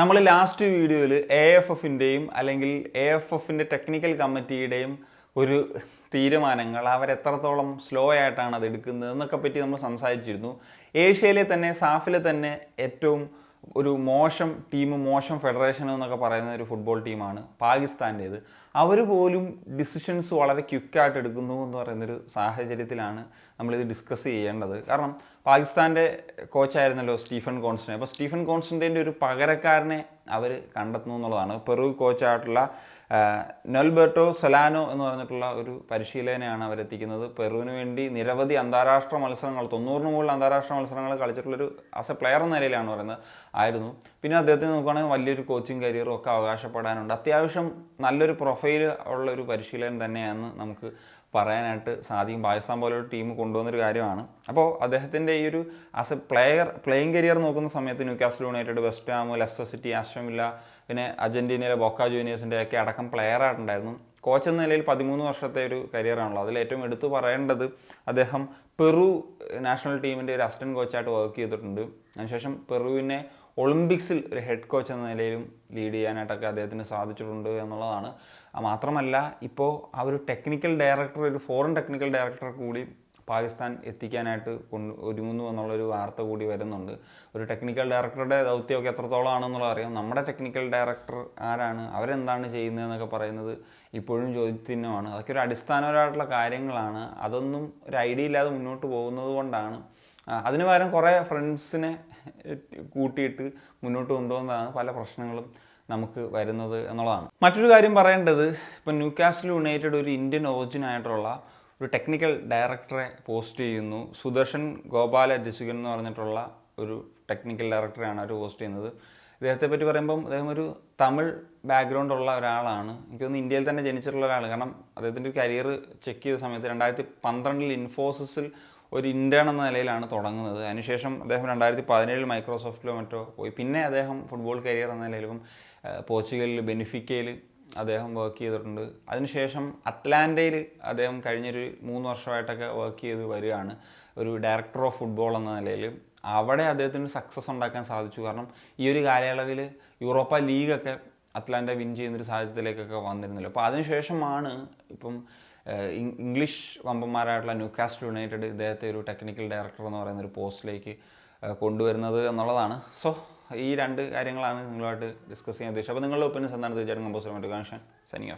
നമ്മൾ ലാസ്റ്റ് വീഡിയോയിൽ A F എഫിന്റെയും അല്ലെങ്കിൽ എ എഫ് എഫിന്റെ ടെക്നിക്കൽ കമ്മിറ്റിയുടെയും ഒരു തീരുമാനങ്ങൾ അവരെത്രത്തോളം സ്ലോ ആയിട്ടാണ് അത് എടുക്കുന്നത് എന്നൊക്കെ പറ്റി നമ്മൾ സംസാരിച്ചിരുന്നു. ഏഷ്യയിലെ തന്നെ സാഫിലെ തന്നെ ഏറ്റവും ഒരു മോശം ടീം മോശം ഫെഡറേഷൻ എന്നൊക്കെ പറയുന്ന ഒരു ഫുട്ബോൾ ടീമാണ് പാകിസ്ഥാന്റേത്. അവർ പോലും ഡിസിഷൻസ് വളരെ ക്വിക്കായിട്ട് എടുക്കുന്നു എന്ന് പറയുന്നൊരു സാഹചര്യത്തിലാണ് നമ്മളിത് ഡിസ്കസ് ചെയ്യേണ്ടത്. കാരണം പാകിസ്ഥാന്റെ കോച്ചായിരുന്നല്ലോ സ്റ്റീഫൻ കോൺസ്റ്റൻ അപ്പോൾ സ്റ്റീഫൻ കോൺസ്റ്റന്റിന്റെ ഒരു പകരക്കാരനെ അവർ കണ്ടെത്തുന്നു എന്നുള്ളതാണ്. പെറു കോച്ചായിട്ടുള്ള നൊൽബർട്ടോ സൊലാനോ എന്ന് പറഞ്ഞിട്ടുള്ള ഒരു പരിശീലകനെയാണ് അവരെത്തിക്കുന്നത്. പെറുവിന് വേണ്ടി നിരവധി അന്താരാഷ്ട്ര മത്സരങ്ങൾ തൊണ്ണൂറിന് മുകളിൽ അന്താരാഷ്ട്ര മത്സരങ്ങൾ കളിച്ചിട്ടുള്ളൊരു ആസ് എ പ്ലെയർ എന്ന നിലയിലാണ് പറയുന്നത് ആയിരുന്നു. പിന്നെ അദ്ദേഹത്തിന് നോക്കുകയാണെങ്കിൽ വലിയൊരു കോച്ചിങ് കരിയറും ഒക്കെ അവകാശപ്പെടാനുണ്ട്. അത്യാവശ്യം നല്ലൊരു പ്രൊഫൈൽ ഉള്ള ഒരു പരിശീലകൻ തന്നെയാണ് നമുക്ക് പറയാനായിട്ട് സാധിക്കും. പാകിസ്ഥാൻ പോലൊരു ടീം കൊണ്ടുവന്നൊരു കാര്യമാണ്. അപ്പോൾ അദ്ദേഹത്തിന്റെ ഈ ഒരു as a player playing career നോക്കുന്ന സമയത്ത് Newcastle United West Ham Leicester City ആശ്രമില്ല പിന്നെ അർജന്റീനയിലെ ബൊക്ക ജൂനിയേഴ്സിന്റെ ഒക്കെ അടക്കം പ്ലെയർ ആയിട്ടുണ്ടായിരുന്നു. കോച്ച് എന്ന നിലയിൽ പതിമൂന്ന് വർഷത്തെ ഒരു കരിയറാണല്ലോ അതിൽ ഏറ്റവും എടുത്തു പറയേണ്ടത് അദ്ദേഹം പെറു നാഷണൽ ടീമിന്റെ ഒരു അസിസ്റ്റന്റ് കോച്ചായിട്ട് വർക്ക് ചെയ്തിട്ടുണ്ട്. അതിനുശേഷം പെറുവിനെ ഒളിമ്പിക്സിൽ ഒരു ഹെഡ് കോച്ച് എന്ന നിലയിലും ലീഡ് ചെയ്യാനായിട്ടൊക്കെ അദ്ദേഹത്തിന് സാധിച്ചിട്ടുണ്ട് എന്നുള്ളതാണ്. മാത്രമല്ല ഇപ്പോൾ ആ ഒരു ടെക്നിക്കൽ ഡയറക്ടർ ഒരു ഫോറിൻ ടെക്നിക്കൽ ഡയറക്ടർ കൂടി പാകിസ്ഥാൻ എത്തിക്കാനായിട്ട് കൊണ്ട് ഒരുങ്ങുന്നു എന്നുള്ളൊരു വാർത്ത കൂടി വരുന്നുണ്ട്. ഒരു ടെക്നിക്കൽ ഡയറക്ടറുടെ ദൗത്യമൊക്കെ എത്രത്തോളം ആണെന്നുള്ളത് അറിയാം. നമ്മുടെ ടെക്നിക്കൽ ഡയറക്ടർ ആരാണ്? അവരെന്താണ് ചെയ്യുന്നതെന്നൊക്കെ പറയുന്നത് ഇപ്പോഴും ചോദ്യചിഹ്നമാണ്. അതൊക്കെ ഒരു അടിസ്ഥാനപരമായിട്ടുള്ള കാര്യങ്ങളാണ്. അതൊന്നും ഒരു ഐഡിയ ഇല്ലാതെ മുന്നോട്ട് പോകുന്നത് കൊണ്ടാണ് അതിന് പകരം കുറേ ഫ്രണ്ട്സിനെ കൂട്ടിയിട്ട് മുന്നോട്ട് കൊണ്ടുപോകുന്നതാണ് പല പ്രശ്നങ്ങളും നമുക്ക് വരുന്നത് എന്നുള്ളതാണ്. മറ്റൊരു കാര്യം പറയേണ്ടത് ഇപ്പം ന്യൂകാസ്റ്റൽ യുണൈറ്റഡ് ഒരു ഇന്ത്യൻ ഒറിജിൻ ആയിട്ടുള്ള ഒരു ടെക്നിക്കൽ ഡയറക്ടറെ പോസ്റ്റ് ചെയ്യുന്നു. സുദർശൻ ഗോപാല രസികൻ എന്ന് പറഞ്ഞിട്ടുള്ള ഒരു ടെക്നിക്കൽ ഡയറക്ടറെയാണ് അവർ പോസ്റ്റ് ചെയ്യുന്നത്. ഇദ്ദേഹത്തെ പറ്റി പറയുമ്പം അദ്ദേഹം ഒരു തമിഴ് ബാക്ക്ഗ്രൗണ്ട് ഉള്ള ഒരാളാണ്. എനിക്ക് തോന്നുന്നു ഇന്ത്യയിൽ തന്നെ ജനിച്ചിട്ടുള്ള ഒരാൾ കാരണം അദ്ദേഹത്തിന്റെ കരിയർ ചെക്ക് ചെയ്ത സമയത്ത് രണ്ടായിരത്തി പന്ത്രണ്ടിൽ ഇൻഫോസിസിൽ ഒരു ഇന്റേൺ എന്ന നിലയിലാണ് തുടങ്ങുന്നത്. അതിനുശേഷം അദ്ദേഹം രണ്ടായിരത്തി പതിനേഴിൽ മൈക്രോസോഫ്റ്റിലോ മറ്റോ പോയി. പിന്നെ അദ്ദേഹം ഫുട്ബോൾ കരിയർ എന്ന നിലയിലും പോർച്ചുഗലിൽ ബെനിഫിക്കയിൽ അദ്ദേഹം വർക്ക് ചെയ്തിട്ടുണ്ട്. അതിനുശേഷം അറ്റ്ലാന്റയിൽ അദ്ദേഹം കഴിഞ്ഞൊരു മൂന്ന് വർഷമായിട്ടൊക്കെ വർക്ക് ചെയ്ത് വരികയാണ്. ഒരു ഡയറക്ടർ ഓഫ് ഫുട്ബോൾ എന്ന നിലയിൽ അവിടെ അദ്ദേഹത്തിന് സക്സസ് ഉണ്ടാക്കാൻ സാധിച്ചു. കാരണം ഈ ഒരു കാലയളവിൽ യൂറോപ്പ ലീഗൊക്കെ അറ്റ്ലാന്റ വിൻ ചെയ്യുന്നൊരു സാഹചര്യത്തിലേക്കൊക്കെ വന്നിരുന്നല്ലോ. അപ്പോൾ അതിനുശേഷമാണ് ഇപ്പം ഇംഗ്ലീഷ് വമ്പന്മാരായിട്ടുള്ള ന്യൂകാസ്റ്റ് യുണൈറ്റഡ് ഇദ്ദേഹത്തെ ഒരു ടെക്നിക്കൽ ഡയറക്ടർ എന്ന് പറയുന്ന ഒരു പോസ്റ്റിലേക്ക് കൊണ്ടുവരുന്നത് എന്നുള്ളതാണ്. സോ ഈ രണ്ട് കാര്യങ്ങളാണ് നിങ്ങളുമായിട്ട് ഡിസ്കസ് ചെയ്യാൻ ഉദ്ദേശിച്ചത്. അപ്പോൾ നിങ്ങളുടെ ഒപ്പീനിയൻസ് എന്താണ്? തീർച്ചയായിട്ടും കമ്പോസർ മറ്റു കണക്ഷൻ സനിങ്